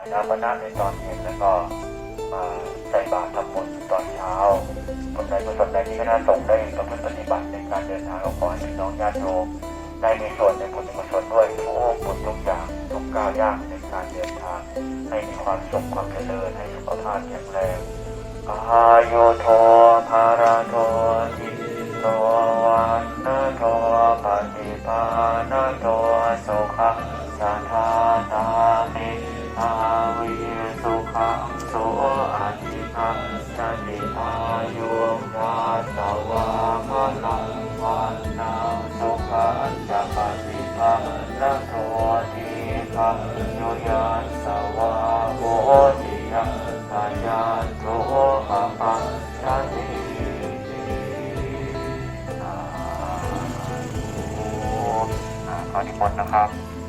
อานาปนะในตอนเย็นแล้วก็มาใส่บาตรทำบุญตอนเช้าคนใดคนใดที่คณะสงฆ์ได้ประพฤติปฏิบัติในการเดินทางขอให้พี่น้องญาติโยมได้มีส่วนในบุญกุศลด้วยทุกบุญทุกอย่างทุกก้าวยางในการเดินทางให้มีความสุขความเจริญให้สุขภาพแข็งแรงอายุโทภาราโทจิโตวันนาโทปฏิภาณโทสุขสัทธาตามิาวิสุขังโสอธิคัสติอายุราสวาพลังวันนาสุขันจะปฏิภาณโททีคัยุยัสสวาโหติยัปัญญาโทปปัสสติสาธุอ่าขอนิมนต์นะครับ